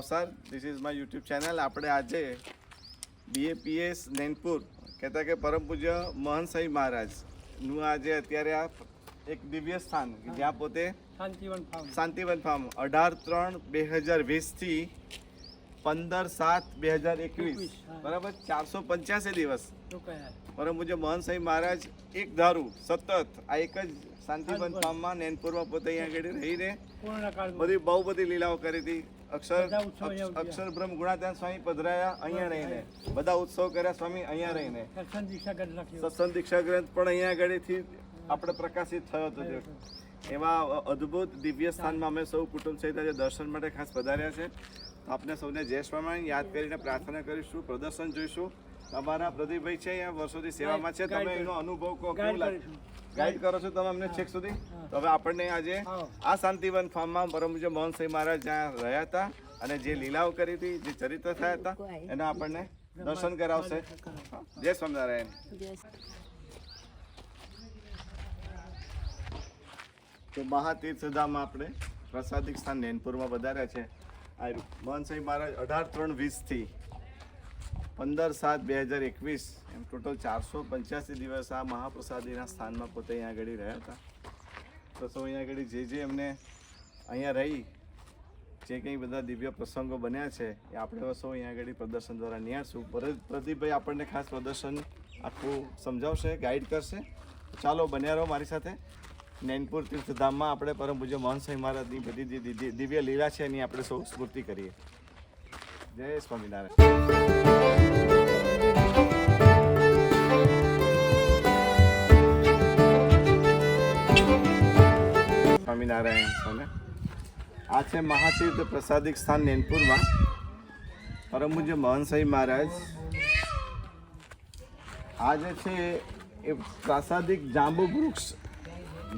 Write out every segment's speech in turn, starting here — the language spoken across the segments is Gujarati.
Bhavsar this is my YouTube channel આપણે આજે બીએપીએસ નૈનપુર કહેતા કે પરમ પૂજ્ય મહંત સાંઈ મહારાજનું આજે અત્યારે આ એક દિવ્ય સ્થાન જ્યાં પોતે શાંતિવન ફાર્મ. શાંતિવન ફાર્મ અઢાર ત્રણ બે હજાર વીસથી પંદર સાત બે હજાર એકવીસ. બરાબર? ચારસો પંચ્યાસી દિવસ. પરમ પૂજ્ય મહંત સાંઈ મહારાજ એક ધારું સતત આ એક જ શાંતિવન. ફાર્મમાં નેનપુરમાં પોતે અહીંયા આગળ રહીને બધી બહુ બધી લીલાઓ કરી હતી. અક્ષર. અક્ષર બ્રહ્મ ગુણાધ્યાન સ્વામી પધરાયા અહીંયા રહીને. બધા ઉત્સવ કર્યા સ્વામી અહીંયા રહીને. સત્સંગ દીક્ષા ગ્રંથ પણ અહીંયા આગળથી આપણે પ્રકાશિત થયો હતો. એવા અદ્ભુત દિવ્ય સ્થાનમાં અમે સૌ કુટુંબ સહિત આજે દર્શન માટે ખાસ પધાર્યા છે. તો આપને સૌને જય સ્વામી યાદ કરીને પ્રાર્થના કરીશું પ્રદર્શન જોઈશું. તમારા પ્રદીપભાઈ છે અહીંયા વર્ષોથી સેવામાં છે. તમે એનો અનુભવ કહો કેવું લાગે. ગાઈડ કરો છો તમે અમને છેક સુધી? તો હવે આપણને આજે આ શાંતિવન ફાર્મમાં પરમ પૂજ્ય મોહન મહારાજ જ્યાં રહ્યા હતા અને જે લીલાઓ કરી હતી જે ચરિત્ર થયા હતા એના આપણને દર્શન કરાવશે. જય સ્વામિનારાયણ. તો મહાતીર્થધામ આપણે પ્રસાદિક સ્થાન નૈનપુરમાં વધાર્યા છે. આ મોહન સાંઈ મહારાજ અઢાર ત્રણ વીસથી પંદર સાત બે હજાર એકવીસ. એમ ટોટલ ચારસો પંચ્યાસી દિવસ આ મહાપ્રસાદીના સ્થાનમાં પોતે અહીંયા આગળ રહ્યા હતા. તો સૌ અહીંયા આગળ જે જે એમને અહીંયા રહી, જે કંઈ બધા દિવ્ય પ્રસંગો બન્યા છે, એ આપણે સૌ અહીંયા આગળ પ્રદર્શન દ્વારા નિહાળશું. પર- પ્રદીપભાઈ આપણને ખાસ પ્રદર્શન આખું સમજાવશે ગાઈડ કરશે. ચાલો, બન્યા રહો મારી સાથે. નૈનપુર તીર્થધામમાં આપણે પરમ પૂજ્ય મોહન મહારાજની બધી દિવ્ય લીલા છે એની આપણે સૌ સ્મૃતિ કરીએ. જય સ્વામિનારાયણ સ્વામિનારાયણ સ્વામી આ છે મહાતીર્થ પ્રસાદિક સ્થાન નેનપુરમાં પરમ પૂજ્ય મહનસાઈ મહારાજ આ જે છે એ પ્રાસાદિક જાંબુ વૃક્ષ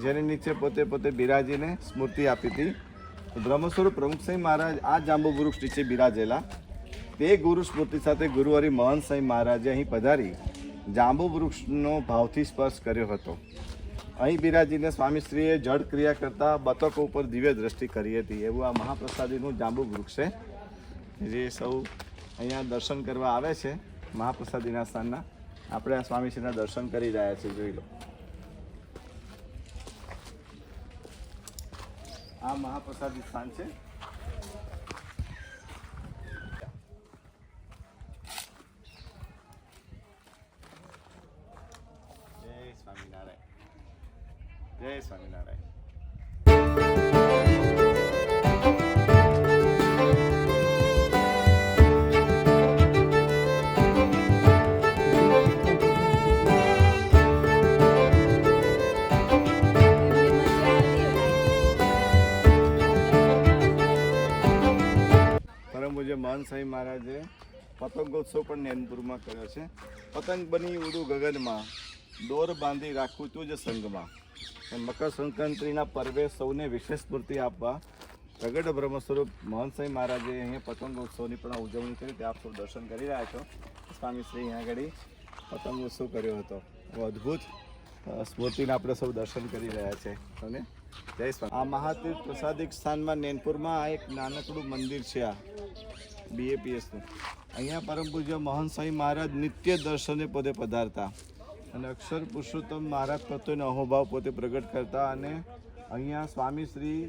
જેની નીચે પોતે પોતે બિરાજીને સ્મૃતિ આપી હતી બ્રહ્મસ્વરૂપ પ્રમુખ સાંઈ મહારાજ આ જાંબુ વૃક્ષ નીચે બિરાજેલા તે ગુરુ સ્મૃતિ સાથે ગુરુવારી મહંત મહારાજે અહીં પધારી જાંબુ વૃક્ષનો ભાવથી સ્પર્શ કર્યો હતો. અહીં બિરાજીને સ્વામીશ્રીએ જળ ક્રિયા કરતા બતકો ઉપર દિવ્ય દ્રષ્ટિ કરી હતી. એવું આ મહાપ્રસાદીનું જાંબુ વૃક્ષ છે. જે સૌ અહીંયા દર્શન કરવા આવે છે મહાપ્રસાદીના સ્થાનના. આપણે આ સ્વામીશ્રીના દર્શન કરી રહ્યા છીએ, જોઈ લો. આ મહાપ્રસાદી સ્થાન છે જય સ્વામિનારાયણ જય સ્વામિનારાયણ. પૂજ્ય મહંત મહારાજે પતંગોત્સવ પણ નૈનપુરમાં કર્યો છે. પતંગ બની ઉડું ગગનમાં, દોર બાંધી રાખું તું જ એમ મકર સંક્રાંતિના પર્વે સૌને વિશેષ સ્ફૂર્તિ આપવા પ્રગટ બ્રહ્મ સ્વરૂપ મોહનસિંહ મહારાજે અહીંયા પતંગોત્સવની પણ ઉજવણી કરી તે આપ સૌ દર્શન કરી રહ્યા છો. સ્વામી શ્રી અહીંયા આગળ પતંગોત્સવ કર્યો હતો. અદ્ભુત સ્મૃતિના આપણે સૌ દર્શન કરી રહ્યા છે. અને જય સ્વામી. આ મહાતીર્થ પ્રસાદિક સ્થાનમાં નેનપુરમાં આ એક નાનકડું મંદિર છે આ બીએપીએસનું અહીંયા પરમ પૂજ્ય મોહનસિંહ મહારાજ નિત્ય દર્શને પોતે પધારતા. અને અક્ષર પુરુષોત્તમ મહારાજ પ્રત્યેનો અહોભાવ પોતે પ્રગટ કરતા અને અહીંયા સ્વામી શ્રી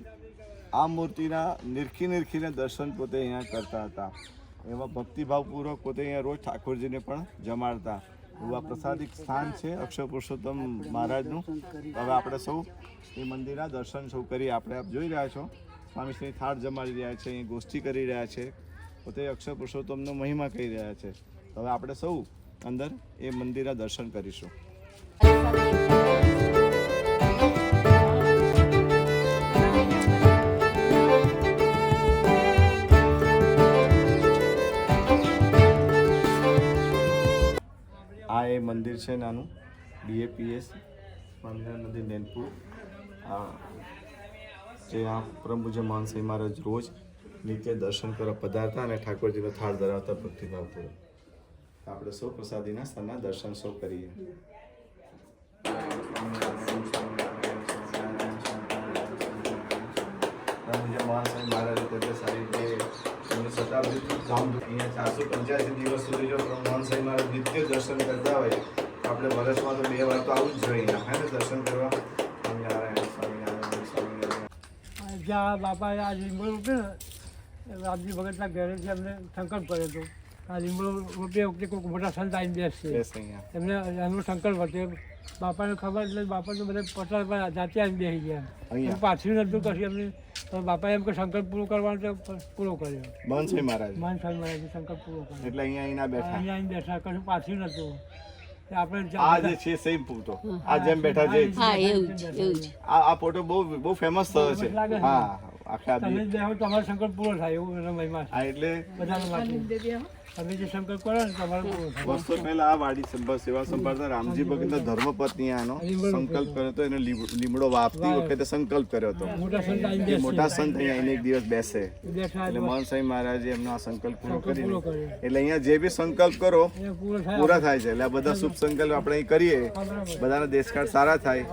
આ મૂર્તિના નિરખી નિરખીને દર્શન પોતે અહીંયા કરતા હતા. એવા ભક્તિભાવપૂર્વક પોતે અહીંયા રોજ ઠાકોરજીને પણ જમાડતા. એવું આ પ્રસાદિક સ્થાન છે અક્ષર પુરુષોત્તમ મહારાજનું. હવે આપણે સૌ એ મંદિરના દર્શન સૌ કરી આપણે આપ જોઈ રહ્યા છો. સ્વામી શ્રી થાળ જમાડી રહ્યા છે અહીં ગોષ્ઠી કરી રહ્યા છે. પોતે અક્ષર પુરુષોત્તમનો મહિમા કહી રહ્યા છે. હવે આપણે સૌ અંદર એ મંદિરે દર્શન કરીશું. આ એ મંદિર છે નાનું બીએપીએસ સ્વામિનારાયણ મંદિર, નેનપુર. જે આ પરમ પૂજ્ય માનસિંહ મહારાજ રોજ નીચે દર્શન કરવા પધારતા અને ઠાકોરજીનો થાળ ધરાવતા ભક્તિભાવપૂર્વક આપણે સૌ પ્રસાદીના સ્થાનના દર્શન સૌ કરીએ. ચારસો પંચ્યાસી દિવસ સુધી જો મોહન સાંઈ મારા નિત્ય દર્શન કરતા હોય આપણે વર્ષમાં તો બે વાર તો આવવું જ જોઈએ. હે ને દર્શન કરવા? જ્યાં બાપાએ આ લીંબડો રોપ્યો ને રામજી ભગતના ઘરેથી અમને સંકલ્પ કર્યો હતો આ રોપે વખતે કોઈક મોટા સંત આવીને બેસશે અહીંયા. એમને એનો સંકલ્પ હતો બાપાને ખબર એટલે બાપાને બધા પટલ પર જાતે આવીને બેસી ગયા? પાછું નતું કશું એમને. તો બાપાએ એમ કે સંકલ્પ પૂરો કરવાનો પૂરો કર્યો મોહન મહારાજ. માન મહારાજ સંકલ્પ પૂરો કર્યો. એટલે અહીંયા અહીંના બેઠા. અહીંયા આવીને બેઠા કશું પાછું નતું. તે આપણે આ જે છે સેમ પૂતો આ જેમ બેઠા છે. આ આ ફોટો બહુ બહુ ફેમસ થયો છે. હા આખા તમે બી તમારો સંકલ્પ પૂરો થાય એવું એનો મહિમા છે. આ એટલે બધાના માટે તમે જે સંકલ્પ કરો ને તમારો વર્ષો પહેલા આ વાડી સંભાળ સેવા સંભાળતા રામજી ભગતના ધર્મપત્ની આનો સંકલ્પ કર્યો હતો એને લીમ- લીમડો વાપતી વખતે સંકલ્પ કર્યો હતો. મોટા સંત કે મોટા સંત અહીંયા એને એક દિવસ બેસે. એટલે મોહન સાંઈ મહારાજે એમનો આ સંકલ્પ પૂરો કર્યો. એટલે અહીંયા જે બી સંકલ્પ કરો પૂરો થાય. પૂરા થાય છે. એટલે આ બધા શુભ સંકલ્પ આપણે અહીં કરીએ. બધાના દેશકાળ સારા થાય.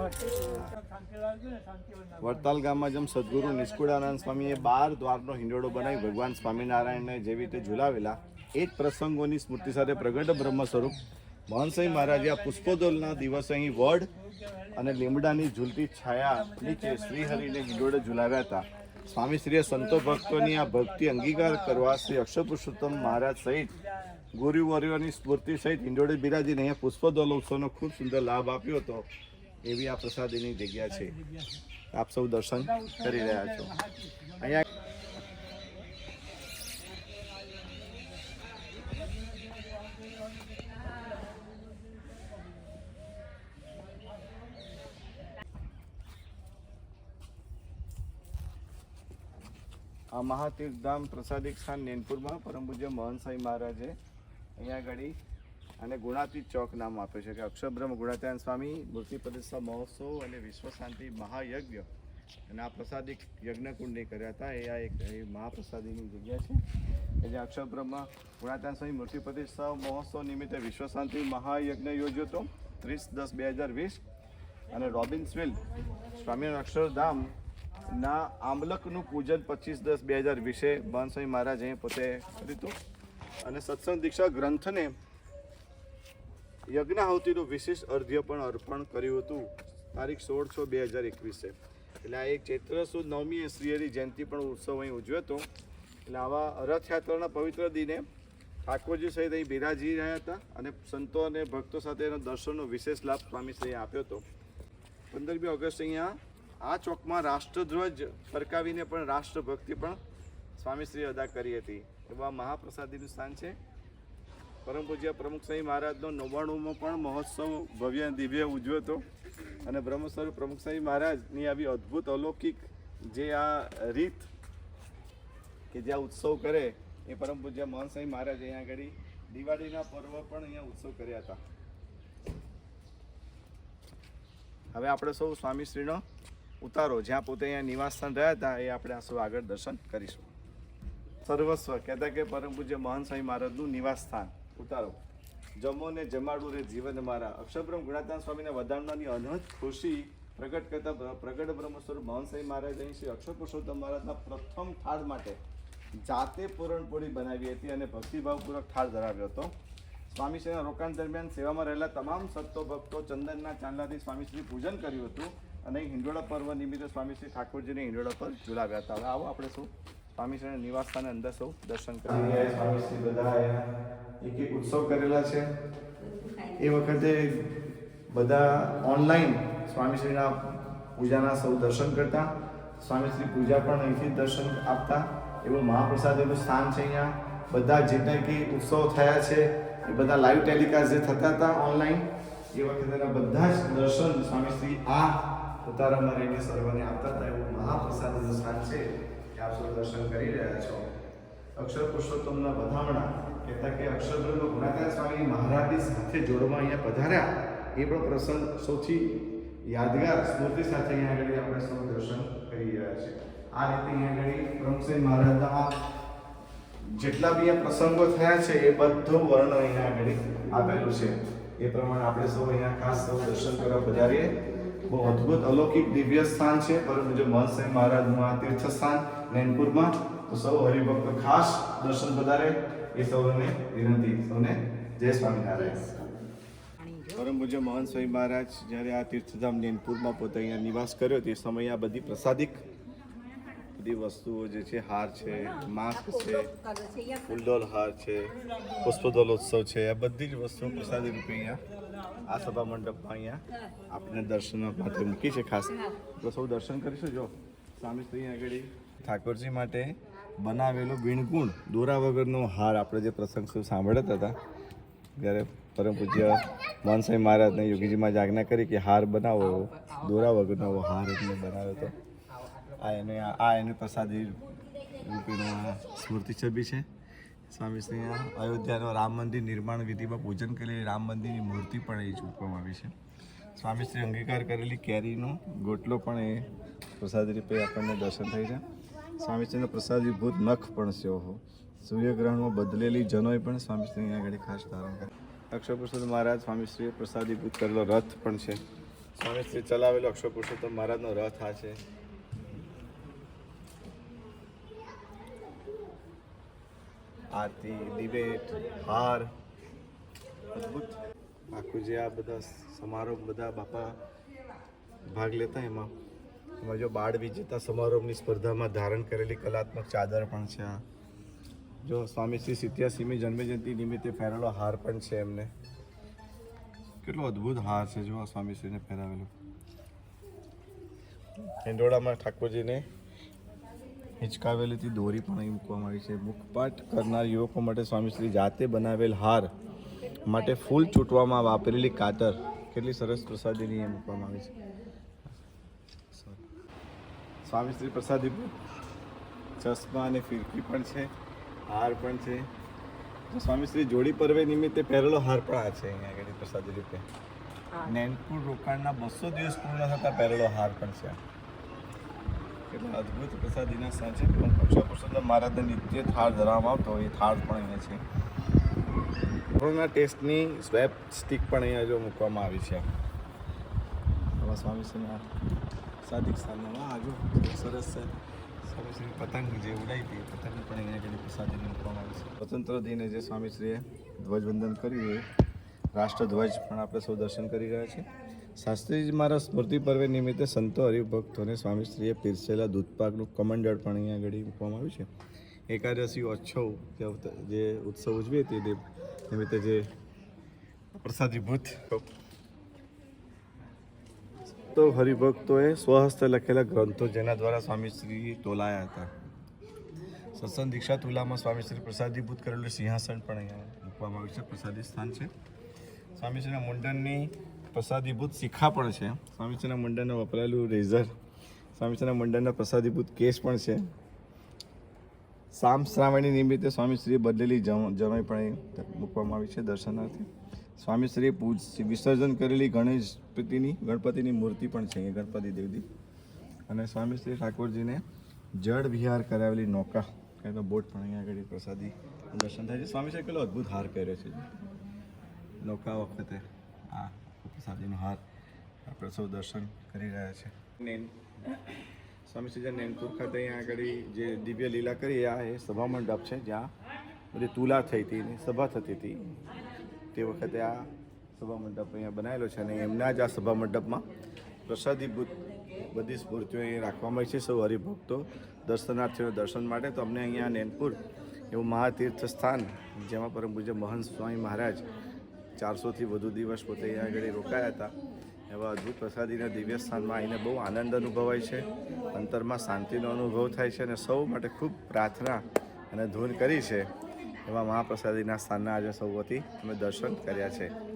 વડતાલ ગામમાં જેમ સદગુરુ નિષ્કુળાનંદ સ્વામીએ બાર દ્વારનો હિંડોળો બનાવી ભગવાન સ્વામિનારાયણને જેવી રીતે ઝુલાવેલા એ જ પ્રસંગોની સ્મૃતિ સાથે પ્રગટ બ્રહ્મ સ્વરૂપ. મોહનસાઈ મહારાજે આ પુષ્પોદોલના દિવસે અહીં વડ અને લીમડાની ઝૂલતી છાયા નીચે શ્રીહરિને હિંડોળે ઝુલાવ્યા હતા. સ્વામીશ્રીએ સંતો ભક્તોની આ ભક્તિ અંગીકાર કરવા શ્રી અક્ષર પુરુષોત્તમ મહારાજ સહિત ગુરુવર્યોની સ્મૃતિ સહિત હિંડોળે બિરાજીને અહીંયા પુષ્પોદોલ ઉત્સવનો ખૂબ સુંદર લાભ આપ્યો હતો એવી આ પ્રસાદીની જગ્યા છે. આપ સૌ દર્શન કરી રહ્યા છો. અહીંયા આ પ્રસાદિક સ્થાન નેનપુરમાં, પરમ પૂજ્ય મોહન મહારાજે અહીંયા આગળ અને ગુણાતીત ચોક નામ આપ્યું છે કે અક્ષરબ્રહ્મ ગુણાત્યાન સ્વામી, મૂર્તિ પ્રતિષ્ઠા મહોત્સવ અને વિશ્વ શાંતિ મહાયજ્ઞ. અને આ પ્રસાદિક યજ્ઞકુંડની કર્યા હતા. એ આ એક મહાપ્રસાદીની જગ્યા છે. કે જે અક્ષરબ્રહ્મ ગુણાત્યાન સ્વામી, મૂર્તિ પ્રતિષ્ઠા મહોત્સવ નિમિત્તે વિશ્વ શાંતિ મહાયજ્ઞ યોજ્યો હતો. ત્રીસ દસ બે હજાર વીસ. અને રોબિન્સવિલ સ્વામિનારાયણ અક્ષરધામ ના આમલકનું પૂજન પચીસ દસ બે હજાર વીસે બાનસાઈ મહારાજ પોતે કર્યું હતું. અને સત્સંગ દીક્ષા ગ્રંથને યજ્ઞાહુતિનું વિશેષ અર્ધ્ય પણ અર્પણ કર્યું હતું. તારીખ સોળ છ બે હજાર એકવીસે. એટલે આ એક ચૈત્ર સુદ નવમીએ શ્રીહરિ જયંતિ પણ ઉત્સવ અહીં ઉજવ્યો હતો. એટલે આવા રથયાત્રાના પવિત્ર દિને ઠાકોરજી સહિત અહીં બિરાજી રહ્યા હતા અને સંતો અને ભક્તો સાથે એના દર્શનનો વિશેષ લાભ સ્વામીશ્રીએ આપ્યો હતો. પંદરમી ઓગસ્ટ અહીંયા આ ચોકમાં રાષ્ટ્રધ્વજ ફરકાવીને પણ રાષ્ટ્રભક્તિ પણ સ્વામીશ્રીએ અદા કરી હતી. એવા મહાપ્રસાદીનું સ્થાન છે. પરમ પૂજ્ય પ્રમુખ સાંઈ મહારાજનો નવ્વાણુંમાં પણ મહોત્સવ ભવ્ય દિવ્ય ઉજવ્યો હતો. અને બ્રહ્મસ્વરૂપ પ્રમુખ સાંઈ મહારાજની આવી અદ્ભુત અલૌકિક જે આ રીત કે જે આ ઉત્સવ કરે, એ પરમ પૂજ્ય મોહન સાંઈ મહારાજ અહીંયા આગળ દિવાળીના પર્વ પણ અહીંયા ઉત્સવ કર્યા હતા. હવે આપણે સૌ સ્વામીશ્રીનો ઉતારો. જ્યાં પોતે અહીંયા નિવાસસ્થાન રહ્યા હતા, એ આપણે આ આગળ દર્શન કરીશું. સર્વસ્વ, કહેતા કે પરમ પૂજ્ય મહાન સ્વામી મહારાજનું નિવાસસ્થાન. ઉતારો. જમો ને જમાડું રે જીવન મારા. અક્ષરબ્રહ્મ ગુણાતાન સ્વામીને વધારનારની અનહદ ખુશી પ્રગટ કરતા પ્ર- પ્રગટ બ્રહ્મ સ્વરૂપ મહાન સ્વામી મહારાજ અહીં શ્રી અક્ષર પુરુષોત્તમ મહારાજના પ્રથમ થાળ માટે જાતે પૂરણપોળી બનાવી હતી અને ભક્તિભાવપૂર્વક થાળ ધરાવ્યો હતો. સ્વામીશ્રીના રોકાણ દરમિયાન સેવામાં રહેલા તમામ સંતો ભક્તો ચંદનના ચાંદલાથી સ્વામીશ્રી પૂજન કર્યું હતું. અને હિંડોળા પર્વ નિમિત્તે સ્વામીશ્રી ઠાકોરજીને હિંડોળા પર ઝુલાવ્યા હતા. હવે આવો આપણે સૌ સ્વામીશ્રીના નિવાસ સ્થાને અંદર સૌ દર્શન કરી સ્વામીશ્રી બધા એક એક ઉત્સવ કરેલા છે. એ વખતે બધા ઓનલાઈન સ્વામીશ્રીના પૂજાના સૌ દર્શન કરતા. સ્વામીશ્રી પૂજા પણ અહીંથી દર્શન આપતા. એવું મહાપ્રસાદીનું સ્થાન છે અહીંયા. બધા જેટલા કે ઉત્સવ થયા છે, એ બધા લાઈવ ટેલિકાસ્ટ જે થતા હતા ઓનલાઈન એ વખતેના બધા જ દર્શન સ્વામીશ્રી આ ઉતારામાં રહીને સર્વને આપતા હતા એવું મહાપ્રસાદીનું સ્થાન છે કે આપ સૌ દર્શન કરી રહ્યા છો. અક્ષર પુરુષોત્તમના વધામણા કહેતા કે અક્ષરબ્રહ્મ ગુણાકાર સ્વામી મહારાજની સાથે જોડવા અહીંયા પધાર્યા. એ પણ પ્રસંગ સૌથી યાદગાર સ્મૃતિ સાથે અહીંયા આગળ આપણે સૌ દર્શન કરી રહ્યા છીએ. આ રીતે અહીંયા આગળ પ્રમુખસિંહ મહારાજના જેટલા બી પ્રસંગો થયા છે, એ બધું વર્ણ અહીંયા આગળ આપેલું છે. એ પ્રમાણે આપણે સૌ અહીંયા ખાસ સૌ દર્શન કરવા પધારીએ. બહુ અદ્ભુત, અલૌકિક, દિવ્ય સ્થાન છે. પરંતુ જો મહંત સાંઈ મહારાજનું આ તીર્થ સ્થાન નૈનપુરમાં, તો સૌ હરિભક્તો ખાસ દર્શન પધારે. એ સૌને વિનંતી, સૌને જય સ્વામિનારાયણ. પરમ પૂજ્ય મહાન સ્વામી મહારાજ, જ્યારે આ તીર્થધામ જૈનપુરમાં પોતે અહીંયા નિવાસ કર્યો, તે સમયે આ બધી પ્રસાદિક બધી વસ્તુઓ જે છે, હાર છે, માસ્ક છે ફૂલડોલ હાર છે પુષ્પદોલ ઉત્સવ છે, આ બધી જ વસ્તુઓ પ્રસાદી રૂપે અહીંયા આ સભા મંડપમાં અહીંયા આપણે દર્શન માટે મૂકી છે ખાસ. તો સૌ દર્શન કરીશું, જો. સ્વામી શ્રી આગળ ઠાકોરજી માટે બનાવેલો વિણગુણ દોરા વગરનો હાર આપણે જે પ્રસંગ સાંભળતા હતા, જ્યારે પરમ પૂજ્ય મોહન મહારાજને યોગીજીમાં જ આજ્ઞા કરી કે હાર બનાવો, દોરા વગરનો હાર એમને બનાવ્યો હતો. આ એને આ એની પ્રસાદી રૂપીનો સ્મૃતિ છબી છે. સ્વામીશ્રી શ્રી અયોધ્યાનો રામ મંદિર નિર્માણ વિધિમાં પૂજન કરેલી રામ મંદિરની મૂર્તિ પણ એ ચૂકવામાં આવી છે. સ્વામીશ્રી અંગીકાર કરેલી કેરીનો ગોટલો પણ એ પ્રસાદી રૂપે આપણને દર્શન થઈ છે. સ્વામીશ્રીનો પ્રસાદીભૂત નખ પણ સેવો સૂર્યગ્રહણમાં બદલેલી જનોય પણ સ્વામીશ્રી અહીંયા આગળ ખાસ ધારણ કરે. અક્ષરપુરુષોત્તમ મહારાજ સ્વામીશ્રીએ પ્રસાદીભૂત કરેલો રથ પણ છે. સ્વામીશ્રી ચલાવેલો અક્ષરપુરુષોત્તમ મહારાજનો રથ આ છે. આરતી દિવેટ હાર. અદ્ભુત. આખું જે આ બધા સમારોહ બધા બાપા ભાગ લેતા એમાં. એમાં જો બાળ વિજેતા સમારોહની સ્પર્ધામાં ધારણ કરેલી કલાત્મક ચાદર પણ છે આ. જો સ્વામી શ્રી સિત્યાસીમી જન્મજયંતિ નિમિત્તે પહેરેલો હાર પણ છે એમને. કેટલો અદ્ભુત હાર છે જો આ સ્વામીશ્રીને પહેરાવેલો. હિંડોળામાં ઠાકોરજીને હિંચકાવેલી હતી દોરી પણ અહીં મૂકવામાં આવી છે. મુખપાટ કરનાર યુવકો માટે સ્વામીશ્રી જાતે બનાવેલ હાર માટે ફૂલ ચૂંટવામાં વાપરેલી કાતર. કેટલી સરસ પ્રસાદીની અહીં મૂકવામાં આવી છે. સ્વામીશ્રી પ્રસાદી ચશ્મા અને ફિરકી પણ છે. હાર પણ છે. સ્વામીશ્રી જોડી પર્વે નિમિત્તે પહેરેલો હાર પણ આ છે અહીંયા આગળ પ્રસાદી રૂપે. નૈનપુર રોકાણના બસો દિવસ પૂર્ણ થતા પહેરેલો હાર પણ છે. કેટલા અદ્ભુત પ્રસાદીના સાંજે પણ પુરુષોત્તમ મહારાજને નિત્ય થાળ ધરવામાં આવતો એ થાળ પણ અહીંયા છે. કોરોના ટેસ્ટની સ્વેપ સ્ટિક પણ અહીંયા જો મૂકવામાં આવી છે. આવા સ્વામીશ્રીના સાદિક સ્થાનમાં. આ જો સરસ છે. સ્વામીશ્રી પતંગ જે ઉડાઈ હતી પતંગ પણ અહીંયા આગળ પ્રસાદીને મૂકવામાં આવી છે. સ્વતંત્ર દિને જે સ્વામીશ્રીએ ધ્વજવંદન કર્યું એ રાષ્ટ્રધ્વજ પણ આપણે સૌ દર્શન કરી રહ્યા છીએ. શાસ્ત્રીજી મારા સ્મૃતિ પર્વે નિમિત્તે સંતો હરિભક્તોને સ્વામીશ્રીએ પીરસેલા દૂધપાકનું કમંડળ પણ અહીંયા આગળ મૂકવામાં આવ્યું છે. એકાદશી ઉત્સવ જે ઉત્સવ ઉજવીએ તે નિમિત્તે જે પ્રસાદીભૂત તો હરિભક્તોએ સ્વહસ્તે લખેલા ગ્રંથો જેના દ્વારા સ્વામીશ્રી તોલાયા હતા. સત્સંગ દીક્ષા તુલામાં સ્વામીશ્રી પ્રસાદીભૂત કરેલું સિંહાસન પણ અહીંયા મૂકવામાં આવ્યું છે. પ્રસાદી સ્થાન છે. સ્વામીશ્રીના મુંડનની પ્રસાદીભૂત શિખા પણ છે. સ્વામીચના મંડળને વપરાયેલું રેઝર સ્વામીચના મંડળના પ્રસાદીભૂત કેસ પણ છે. સામ શ્રાવણી નિમિત્તે સ્વામીશ્રીએ બદલેલી જમ- જમાઈ પણ મૂકવામાં આવી છે દર્શનાર્થે. સ્વામીશ્રીએ પૂજ, વિસર્જન કરેલી ગણેશપતિની ગણપતિની મૂર્તિ પણ છે ગણપતિ દેવી અને સ્વામીશ્રી ઠાકોરજીને જળ વિહાર કરાવેલી નૌકા કાંઈ તો બોટ પણ અહીંયા આગળ પ્રસાદી દર્શન થાય છે. સ્વામીશ્રી કેટલો અદ્ભુત હાર કર્યો છે. નૌકા વખતે આ પ્રસાદીનો હાર આપણે સૌ દર્શન કરી રહ્યા છે. સ્વામી શ્રી નૈનપુર ખાતે અહીંયા આગળ જે દિવ્ય લીલા કરી, આ એ સભા મંડપ છે જ્યાં બધી તુલા થઈ હતી ને સભા થતી હતી. તે વખતે આ સભા મંડપ અહીંયા બનાવેલો છે અને એમના જ આ સભા મંડપમાં પ્રસાદીભૂત બધી સ્ફૂર્તિઓ અહીં રાખવામાં આવી છે સૌ હરિભક્તો દર્શનાર્થીઓ દર્શન માટે. તો અમને અહીંયા નૈનપુર એવું મહાતીર્થ સ્થાન જેમાં પરમ પૂજ્ય મહંત સ્વામી મહારાજ ચારસોથી વધુ દિવસ પોતે અહીંયા આગળ રોકાયા હતા. એવા અદ્ભુત પ્રસાદીના દિવ્ય સ્થાનમાં આવીને બહુ આનંદ અનુભવાય છે. અંતરમાં શાંતિનો અનુભવ થાય છે અને સૌ માટે ખૂબ પ્રાર્થના અને ધૂન કરી છે. એવા મહાપ્રસાદીના સ્થાનના આજે સૌ અમે દર્શન કર્યા છે.